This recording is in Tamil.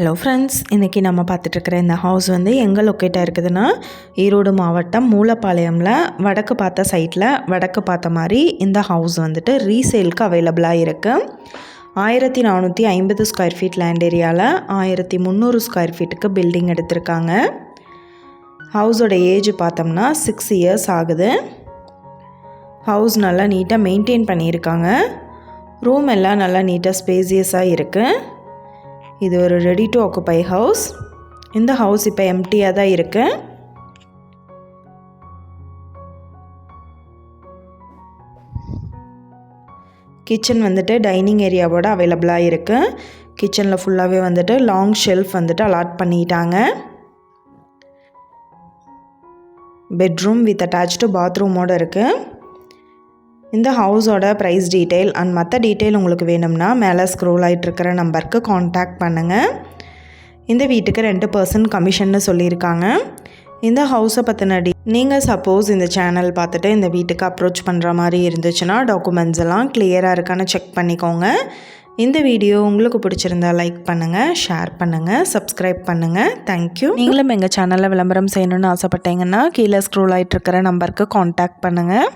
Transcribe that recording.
ஹலோ ஃப்ரெண்ட்ஸ் இன்றைக்கி நம்ம பார்த்துட்ருக்குற இந்த ஹவுஸ் வந்து எங்கே லொக்கேட்டாக இருக்குதுன்னா ஈரோடு மாவட்டம் மூலப்பாளையமில் வடக்கு பார்த்த சைட்டில் வடக்கு பார்த்த மாதிரி இந்த ஹவுஸ் வந்துட்டு ரீசேலுக்கு அவைலபிளாக இருக்குது ஆயிரத்தி நானூற்றி ஐம்பது ஸ்கொயர் ஃபீட் லேண்ட் ஏரியாவில் ஆயிரத்தி முந்நூறு ஸ்கொயர் ஃபீட்டுக்கு பில்டிங் எடுத்திருக்காங்க. ஹவுஸோட ஏஜ் பார்த்தோம்னா சிக்ஸ் இயர்ஸ் ஆகுது. ஹவுஸ் நல்லா நீட்டாக மெயின்டைன் பண்ணியிருக்காங்க. ரூம் எல்லாம் நல்லா நீட்டாக ஸ்பேசியஸாக இருக்குது இது ஒரு ரெடி டு ஆக்குப்பை ஹவுஸ் இந்த ஹவுஸ் இப்போ எம்டியாக தான் இருக்கு. கிச்சன் வந்துட்டு டைனிங் ஏரியாவோட அவைலபிளாக இருக்குது கிச்சனில் ஃபுல்லாகவே வந்துட்டு லாங் ஷெல்ஃப் வந்துட்டு அலாட் பண்ணிட்டாங்க. பெட்ரூம் வித் அட்டாச்சு பாத்ரூமோடு இருக்குது இந்த ஹவுஸோட ப்ரைஸ் டீட்டெயில் அண்ட் மற்ற டீட்டெயில் உங்களுக்கு வேணும்னா மேலே ஸ்க்ரோல் ஆகிட்டுருக்கிற நம்பருக்கு காண்டாக்ட் பண்ணுங்கள் இந்த வீட்டுக்கு ரெண்டு பர்சன்ட் கமிஷன்னு சொல்லியிருக்காங்க. இந்த ஹவுஸை பற்றின டி நீங்கள் சப்போஸ் இந்த சேனல் பார்த்துட்டு இந்த வீட்டுக்கு அப்ரோச் பண்ணுற மாதிரி இருந்துச்சுன்னா டாக்குமெண்ட்ஸ் எல்லாம் கிளியராக இருக்கான்னு செக் பண்ணிக்கோங்க. இந்த வீடியோ உங்களுக்கு பிடிச்சிருந்தா லைக் பண்ணுங்கள் ஷேர் பண்ணுங்கள் சப்ஸ்கிரைப் பண்ணுங்கள் தேங்க்யூ நீங்களும் எங்கள் சேனலில் விளம்பரம் செய்யணும்னு ஆசைப்பட்டீங்கன்னா கீழே ஸ்க்ரோல் ஆகிட்டு இருக்கிற நம்பருக்கு காண்டாக்ட் பண்ணுங்கள்